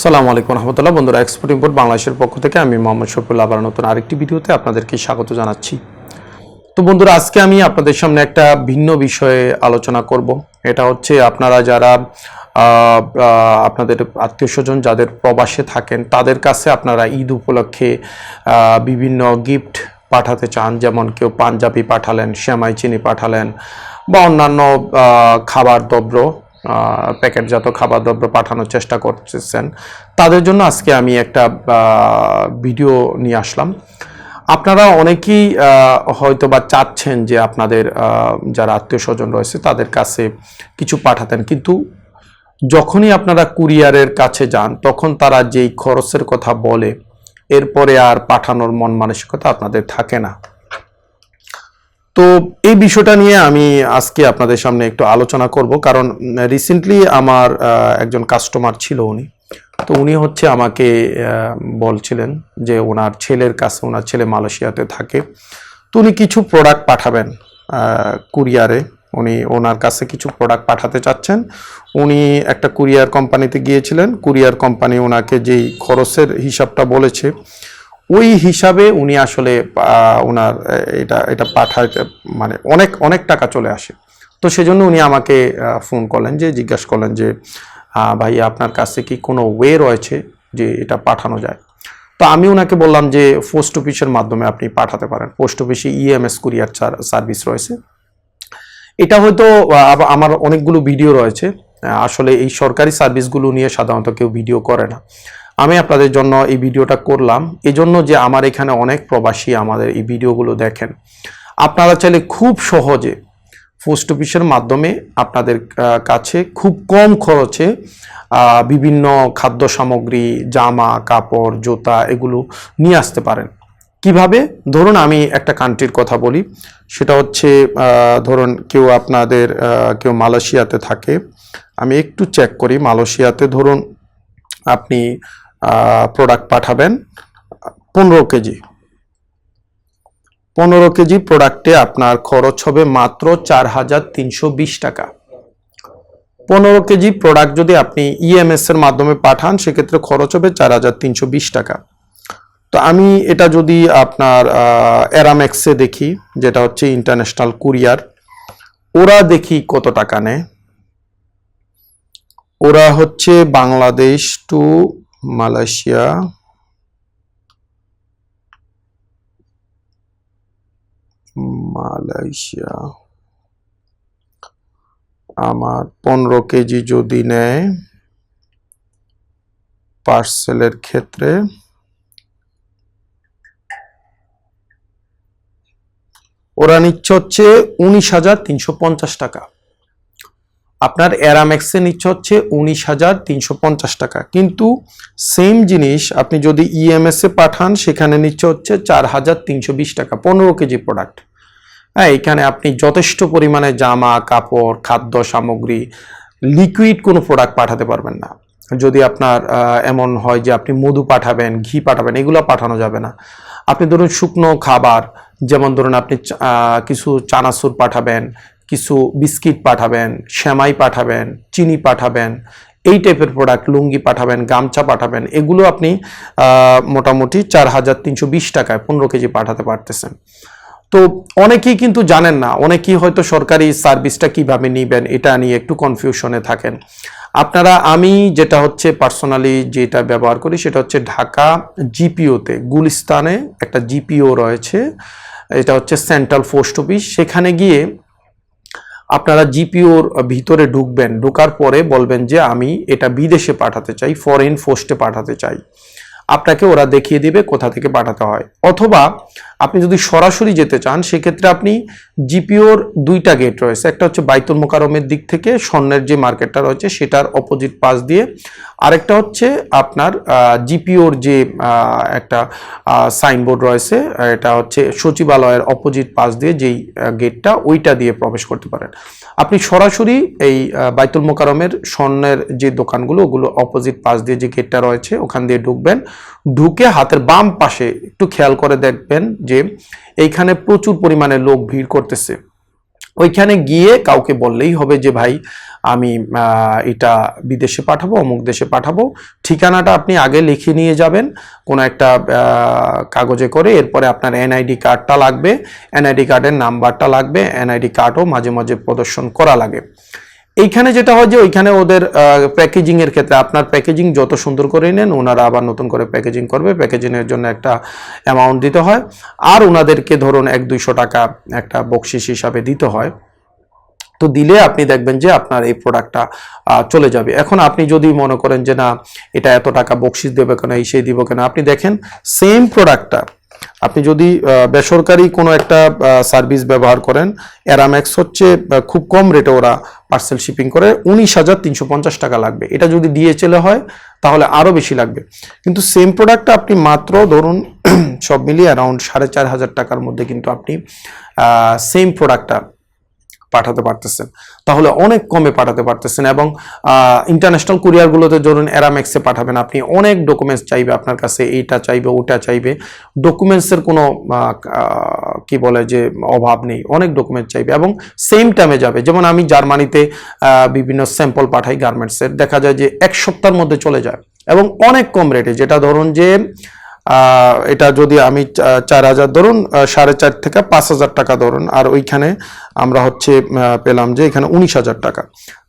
সালামু আলাইকুম রহমতুল্লাহ। বন্ধুরা এক্সপোর্ট ইম্পোর্ট বাংলাদেশের পক্ষ থেকে আমি মোহাম্মদ শফিউল্লাহ আবার নতুন আরেকটি ভিডিওতে আপনাদেরকে স্বাগত জানাচ্ছি। তো বন্ধুরা, আজকে আমি আপনাদের সামনে একটা ভিন্ন বিষয়ে আলোচনা করব। এটা হচ্ছে আপনারা যারা আপনাদের আত্মীয় স্বজন যাদের প্রবাসে থাকেন, তাদের কাছে আপনারা ঈদ উপলক্ষে বিভিন্ন গিফট পাঠাতে চান। যেমন কেউ পাঞ্জাবি পাঠালেন শ্যামাই চিনি পাঠালেন বা অন্যান্য খাবার দ্রব্য। প্যাকেটজাত খাবার দ্রব্য পাঠানোর চেষ্টা করতেছেন। তাদের জন্য আজকে আমি একটা ভিডিও নিয়ে আসলাম। আপনারা অনেকেই হয়তো বা চাচ্ছেন যে আপনাদের যারা আত্মীয় স্বজন রয়েছে তাদের কাছে কিছু পাঠাতেন। কিন্তু যখনই আপনারা কুরিয়ারের কাছে যান, তখন তারা যেই খরচের কথা বলে, এরপরে আর পাঠানোর মন মানসিকতা আপনাদের থাকে না। তো এই বিষয়টা নিয়ে আমি আজকে আপনাদের সামনে একটু আলোচনা করব। কারণ রিসেন্টলি আমার একজন কাস্টমার ছিল উনি। তো উনি হচ্ছে আমাকে বলছিলেন যে ওনার ছেলের কাছে, ওনার ছেলে মালয়েশিয়াতে থাকে। তো উনি কিছু প্রোডাক্ট পাঠাবেন কুরিয়ারে উনি, ওনার কাছে কিছু প্রোডাক্ট পাঠাতে চাচ্ছেন। উনি একটা কুরিয়ার কোম্পানিতে গিয়েছিলেন। কুরিয়ার কোম্পানি ওনাকে যেই খরচের হিসাবটা বলেছে ওই হিসাবে উনি আসলে ওনার এটা এটা পাঠাতে মানে অনেক অনেক টাকা চলে আসে। তো সেজন্য উনি আমাকে ফোন করলেন যে, জিজ্ঞাসা করলেন যে ভাই, আপনার কাছে কি কোনো ওয়ে রয়েছে যে এটা পাঠানো যায়? তো আমি ওনাকে বললাম যে পোস্ট অফিসের মাধ্যমে আপনি পাঠাতে পারেন। পোস্ট অফিসে ইএমএস কুরিয়ার সার্ভিস রয়েছে। এটা হয়তো আমার অনেকগুলো ভিডিও রয়েছে। আসলে এই সরকারি সার্ভিসগুলো নিয়ে সাধারণত কেউ ভিডিও করে না। আমি আপনাদের জন্য এই ভিডিওটা করলাম। এজন্য যে আমার এখানে অনেক প্রবাসী আমাদের এই ভিডিওগুলো দেখেন। আপনারা চাইলে খুব সহজে পোস্ট অফিসের মাধ্যমে আপনাদের কাছে খুব কম খরচে বিভিন্ন খাদ্য সামগ্রী, জামা, কাপড়, জুতা এগুলো নিয়ে আসতে পারেন। কীভাবে? ধরুন আমি একটা কান্ট্রির কথা বলি। সেটা হচ্ছে ধরুন কেউ আপনাদের কেউ মালয়েশিয়াতে থাকে। আমি একটু চেক করি। মালয়েশিয়াতে ধরুন আপনি প্রোডাক্ট পাঠাবেন, পনেরো কেজি। পনেরো কেজি প্রোডাক্টে আপনার খরচ হবে মাত্র চার হাজার তিনশো বিশ টাকা। পনেরো কেজি প্রোডাক্ট যদি আপনি ইএমএস এর মাধ্যমে পাঠান, সেক্ষেত্রে খরচ হবে চার হাজার তিনশো বিশ টাকা। তো আমি এটা যদি আপনার অ্যারামেক্সে দেখি, যেটা হচ্ছে ইন্টারন্যাশনাল কুরিয়ার ওরা দেখি কত টাকা নেয়। ওরা হচ্ছে বাংলাদেশ টু মালয়েশিয়া। মালয়েশিয়া। আমার পনেরো কেজি যদি নেয়, পার্সেলের ক্ষেত্রে ওরা নিচ্ছে হচ্ছে উনিশ হাজার তিনশো পঞ্চাশ টাকা। আপনার অ্যারামেক্সে নিচ্ছে হচ্ছে উনিশ হাজার তিনশো পঞ্চাশ টাকা। কিন্তু সেম জিনিস আপনি যদি ইএমএসে পাঠান, সেখানে নিচ্ছে হচ্ছে চার হাজার তিনশো বিশ টাকা, পনেরো কেজি প্রোডাক্ট হ্যাঁ এখানে আপনি যথেষ্ট পরিমাণে জামা, কাপড়, খাদ্য সামগ্রী লিকুইড কোনো প্রোডাক্ট পাঠাতে পারবেন না। যদি আপনার এমন হয় যে আপনি মধু পাঠাবেন, ঘি পাঠাবেন, এগুলো পাঠানো যাবে না। আপনি ধরুন শুকনো খাবার, যেমন ধরুন আপনি কিছু চানাচুর পাঠাবেন কিছু বিস্কিট পাঠাবেন সেমাই পাঠাবেন, চিনি পাঠাবেন, এই টাইপের প্রোডাক্ট লুঙ্গি পাঠাবেন, গামছা পাঠাবেন, এগুলো আপনি মোটামুটি চার হাজার তিনশো বিশ টাকায় পনেরো কেজি পাঠাতে পারতেছেন। তো অনেকেই কিন্তু জানেন না, অনেকেই হয়তো সরকারি সার্ভিসটা কীভাবে নেবেন, এটা নিয়ে একটু কনফিউশনে থাকেন। আপনারা, আমি যেটা হচ্ছে পার্সোনালি যেটা ব্যবহার করি, সেটা হচ্ছে ঢাকা জিপিওতে, গুলিস্তানে একটা জিপিও রয়েছে, এটা হচ্ছে সেন্ট্রাল পোস্ট অফিস সেখানে গিয়ে আপনারা জিপিওর ভিতরে ঢুকবেন, ঢোকার পরে বলবেন যে আমি এটা বিদেশে পাঠাতে চাই ফরেন পোস্টে পাঠাতে চাই। আপনাকে ওরা দেখিয়ে দিবে কোথা থেকে পাঠাতে হয়। অথবা আপনি যদি সরাসরি যেতে চান, সেক্ষেত্রে আপনি জিপিওর দুইটা গেট রয়েছে। একটা হচ্ছে বাইতুল মোকারমের দিক থেকে, স্বর্ণের যে মার্কেটটা রয়েছে, সেটার অপোজিট পাশ দিয়ে আরেকটা হচ্ছে আপনার জিপিওর যে একটা সাইনবোর্ড রয়েছে, এটা হচ্ছে সচিবালয়ের অপোজিট পাশ দিয়ে যেই গেটটা ওইটা দিয়ে প্রবেশ করতে পারেন। আপনি সরাসরি এই বাইতুল মোকারমের স্বর্ণের যে দোকানগুলো, ওগুলো অপোজিট পাশ দিয়ে যে গেটটা রয়েছে, ওখান দিয়ে ঢুকবেন। ঢুকে হাতের বাম পাশে একটু খেয়াল করে দেখবেন যে, এইখানে প্রচুর পরিমাণে লোক ভিড় করতেছে। ওইখানে গিয়ে কাউকে বললেই হবে যে, ভাই, আমি এটা বিদেশে পাঠাবো, অমুক দেশে পাঠাবো। ঠিকানাটা আপনি আগে লিখে নিয়ে যাবেন, কোনো একটা কাগজে করে। এরপরে আপনার এনআইডি কার্ডটা লাগবে। এনআইডি কার্ডের নাম্বারটা লাগবে। এনআইডি কার্ডও মাঝে মাঝে প্রদর্শন করা লাগে। এইখানে যেটা হয় যে ওইখানে ওদের প্যাকেজিং এর ক্ষেত্রে আপনার প্যাকেজিং যত সুন্দর করে নেন, ওনারা আবার নতুন করে প্যাকেজিং করবে। প্যাকেজিং এর জন্য একটা অ্যামাউন্ট দিতে হয়। আর ওনাদেরকে ধরুন এক দুইশো টাকা একটা বকশিস হিসাবে দিতে হয়। তো দিলে আপনি দেখবেন যে আপনার এই প্রোডাক্টটা চলে যাবে। এখন আপনি যদি মনে করেন যে না, এটা এত টাকা বকশিস দেবে কেন, এই সেই দিব কেন, আপনি দেখেন সেম প্রোডাক্টটা আপনি যদি বেসরকারি কোনো একটা সার্ভিস ব্যবহার করেন অ্যারাম্যাক্স হচ্ছে খুব কম রেটে ওরা পার্সেল শিপিং করে, উনিশ হাজার তিনশো পঞ্চাশ টাকা লাগবে। এটা যদি ডিএচএলে হয়, তাহলে আরও বেশি লাগবে। কিন্তু সেম প্রোডাক্টটা আপনি মাত্র ধরুন, সব মিলিয়ে অ্যারাউন্ড সাড়ে চার হাজার টাকার মধ্যে কিন্তু আপনি সেম প্রোডাক্টটা পাঠাতে পারতেছেন। তাহলে অনেক কমে পাঠাতে পারতেছেন এবং ইন্টারন্যাশনাল কুরিয়ারগুলোতে ধরুন অ্যারামেক্সে পাঠাবেন, আপনি অনেক ডকুমেন্টস চাইবে আপনার কাছে, এইটা চাইবে, ওটা চাইবে। ডকুমেন্টসের কোনো কি বলে যে অভাব নেই, অনেক ডকুমেন্ট চাইবে এবং সেম টাইমে যাবে। যেমন আমি জার্মানিতে বিভিন্ন স্যাম্পল পাঠাই গার্মেন্টসের দেখা যায় যে এক সপ্তাহের মধ্যে চলে যায় এবং অনেক কম রেটে যেটা ধরুন যে এটা যদি আমি চার হাজার ধরুন সাড়ে চার থেকে পাঁচ হাজার টাকা ধরুন, আর ওইখানে আমরা হচ্ছে পেলাম যে এখানে উনিশ হাজার টাকা।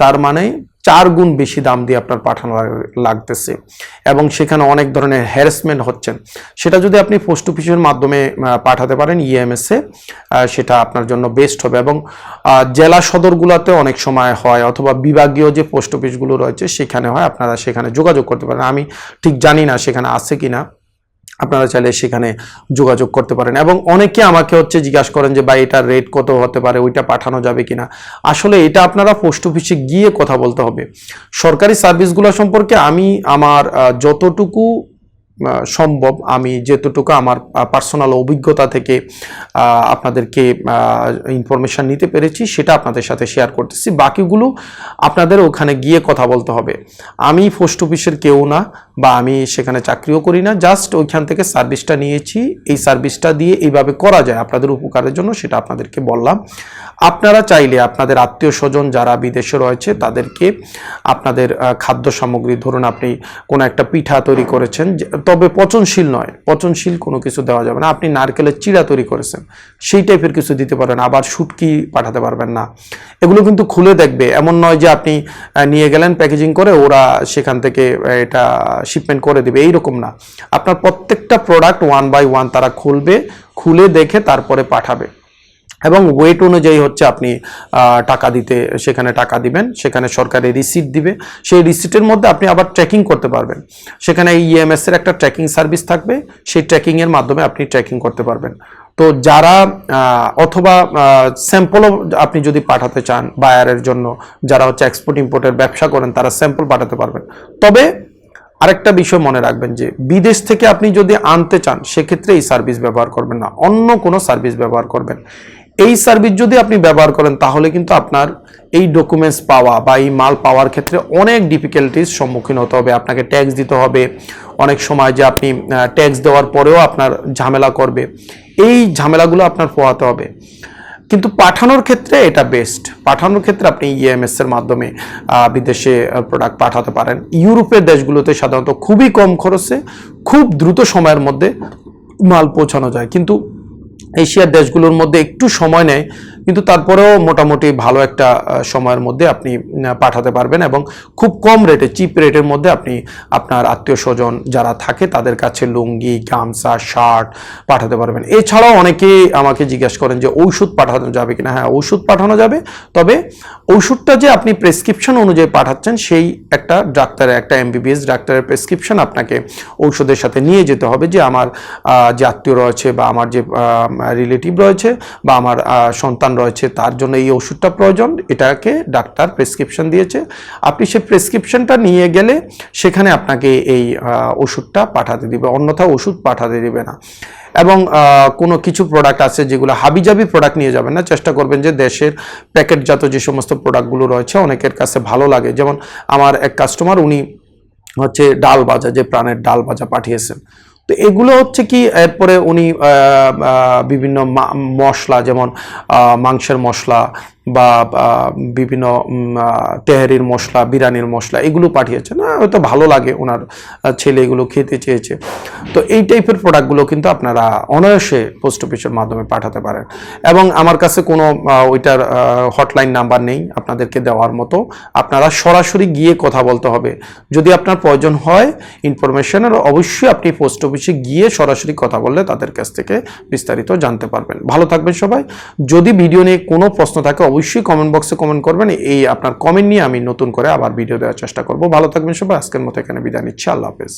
তার মানে চার গুণ বেশি দাম দিয়ে আপনার পাঠানো লাগতেছে। এবং সেখানে অনেক ধরনের হ্যারাসমেন্ট হচ্ছেন সেটা যদি আপনি পোস্ট অফিসের মাধ্যমে পাঠাতে পারেন ইএমএসে সেটা আপনার জন্য বেস্ট হবে। এবং জেলা সদরগুলোতে অনেক সময় হয়, অথবা বিভাগীয় যে পোস্ট অফিসগুলো রয়েছে, সেখানে হয়, আপনারা সেখানে যোগাযোগ করতে পারেন। আমি ঠিক জানি না সেখানে আছে কিনা। আপনারা চাইলে সেখানে যোগাযোগ করতে পারেন। এবং অনেকে আমাকে হচ্ছে জিজ্ঞাসা করেন যে, ভাই, এটার রেট কত হতে পারে? ওইটা পাঠানো যাবে কিনা? আসলে এটা আপনারা পোস্ট অফিসে গিয়ে কথা বলতে হবে। সরকারি সার্ভিসগুলো সম্পর্কে আমি আমার যতটুকু সম্ভব আমি যেতটুকু আমার পার্সোনাল অভিজ্ঞতা থেকে আপনাদেরকে ইনফরমেশন নিতে পেরেছি, সেটা আপনাদের সাথে শেয়ার করতেছি। বাকিগুলো আপনাদের ওখানে গিয়ে কথা বলতে হবে। আমি পোস্ট অফিসের কেউ না বা আমি সেখানে চাকরিও করি না জাস্ট ওইখান থেকে সার্ভিসটা নিয়েছি। এই সার্ভিসটা দিয়ে এইভাবে করা যায়, আপনাদের উপকারের জন্য সেটা আপনাদেরকে বললাম। আপনারা চাইলে আপনাদের আত্মীয় স্বজন যারা বিদেশে রয়েছে, তাদেরকে আপনাদের খাদ্য সামগ্রী, ধরুন আপনি কোনো একটা পিঠা তৈরি করেছেন তবে পচনশীল নয়। পচনশীল কোনো কিছু দেওয়া যাবে না। আপনি নারকেলের চিড়া তৈরি করেছেন। সেই টাইপের কিছু দিতে পারেন। আবার শুটকি পাঠাতে পারবেন না। এগুলো কিন্তু খুলে দেখবে। এমন নয় যে আপনি নিয়ে গেলেন প্যাকেজিং করে ওরা সেখান থেকে এটা শিপমেন্ট করে দেবে। এইরকম না। আপনার প্রত্যেকটা প্রোডাক্ট ওয়ান বাই ওয়ান তারা খুলবে, খুলে দেখে তারপরে পাঠাবে। এবং ওয়েট অনুযায়ী হচ্ছে আপনি টাকা দিতে, সেখানে টাকা দিবেন, সেখানে সরকারি রিসিট দিবে, সেই রিসিটের মধ্যে আপনি আবার ট্র্যাকিং করতে পারবেন। সেখানে ইএমএস এর একটা ট্র্যাকিং সার্ভিস থাকবে, সেই ট্র্যাকিং এর মাধ্যমে আপনি ট্র্যাকিং করতে পারবেন। তো যারা অথবা স্যাম্পলও আপনি যদি পাঠাতে চান বায়ারের জন্য, যারা হচ্ছে এক্সপোর্ট ইম্পোর্টের ব্যবসা করেন, তারা স্যাম্পল পাঠাতে পারবেন। তবে আরেকটা বিষয় মনে রাখবেন যে, বিদেশ থেকে আপনি যদি আনতে চান, সেক্ষেত্রে এই সার্ভিস ব্যবহার করবেন না। অন্য কোনো সার্ভিস ব্যবহার করবেন। এই সার্ভিস যদি আপনি ব্যবহার করেন, তাহলে কিন্তু আপনার এই ডকুমেন্টস পাওয়া বা এই মাল পাওয়ার ক্ষেত্রে অনেক ডিফিকাল্টিস সম্মুখীন হতে হবে। আপনাকে ট্যাক্স দিতে হবে। অনেক সময় যে আপনি ট্যাক্স দেওয়ার পরেও আপনার ঝামেলা করবে। এই ঝামেলাগুলো আপনার পোহাতে হবে। কিন্তু পাঠানোর ক্ষেত্রে এটা বেস্ট পাঠানোর ক্ষেত্রে আপনি ইএমএস এর মাধ্যমে বিদেশে প্রোডাক্ট পাঠাতে পারেন। ইউরোপের দেশগুলোতে সাধারণত খুবই কম খরচে, খুব দ্রুত সময়ের মধ্যে মাল পৌঁছানো যায়। কিন্তু এশিয়ার দেশগুলোর মধ্যে একটু সময় নেয়। কিন্তু তারপরেও মোটামুটি ভালো একটা সময়ের মধ্যে আপনি পাঠাতে পারবেন এবং খুব কম রেটে চিপ রেটের মধ্যে আপনি আপনার আত্মীয় স্বজন যারা থাকে তাদের কাছে লুঙ্গি, গামছা শার্ট পাঠাতে পারবেন। এছাড়াও অনেকেই আমাকে জিজ্ঞাসা করেন যে ঔষধ পাঠানো যাবে কিনা? হ্যাঁ ঔষধ পাঠানো যাবে। তবে ঔষধটা যে আপনি প্রেসক্রিপশন অনুযায়ী পাঠাচ্ছেন, সেই একটা ডাক্তারের, একটা এমবিবিএস ডাক্তারের প্রেসক্রিপশন আপনাকে ঔষধের সাথে নিয়ে যেতে হবে যে আমার যে আত্মীয় রয়েছে বা আমার যে রিলেটিভ রয়েছে বা আমার সন্তান রয়েছে, তার জন্য এই ওষুধটা প্রয়োজন। এটাকে ডাক্তার প্রেসক্রিপশন দিয়েছে। আপনি সেই প্রেসক্রিপশনটা নিয়ে গেলে সেখানে আপনাকে এই ওষুধটা পাঠাতে দিবে অন্যথা ওষুধ পাঠাতে দিবে না। এবং কোনো কিছু প্রোডাক্ট আছে যেগুলো হাবিজাবি প্রোডাক্ট নিয়ে যাবেন না, চেষ্টা করবেন যে দেশের প্যাকেটজাত যে সমস্ত প্রোডাক্টগুলো রয়েছে, অনেকের কাছে ভালো লাগে। যেমন আমার এক কাস্টমার উনি হচ্ছে ডাল বাজা যে প্রাণের ডাল বাজা পাঠিয়েছেন। তো এগুলো হচ্ছে কি এরপরে উনি বিভিন্ন মশলা যেমন মাংসের মশলা বা বিভিন্ন তেহারির মশলা বিরিয়ানির মশলা এগুলো পাঠিয়েছেন আহ, হয়তো ভালো লাগে ওনার ছেলে এগুলো খেতে চেয়েছে। তো এই টাইপের প্রোডাক্টগুলো কিন্তু আপনারা অনায়াসে পোস্ট অফিসের মাধ্যমে পাঠাতে পারেন। এবং আমার কাছে কোনো ওইটার হটলাইন নাম্বার নেই আপনাদেরকে দেওয়ার মতো। আপনারা সরাসরি গিয়ে কথা বলতে হবে। যদি আপনার প্রয়োজন হয় ইনফরমেশনের অবশ্যই আপনি পোস্ট অফিসে গিয়ে সরাসরি কথা বললে তাদের কাছ থেকে বিস্তারিত জানতে পারবেন। ভালো থাকবেন সবাই। যদি ভিডিও নিয়ে কোনো প্রশ্ন থাকে অবশ্যই কমেন্ট বক্সে কমেন্ট করবেন। এই আপনার কমেন্ট নিয়ে আমি নতুন করে আবার ভিডিও দেওয়ার চেষ্টা করব। ভালো থাকবেন সবাই। আজকের মতো এখানে বিদায় নিচ্ছি। আল্লাহ হাফেজ।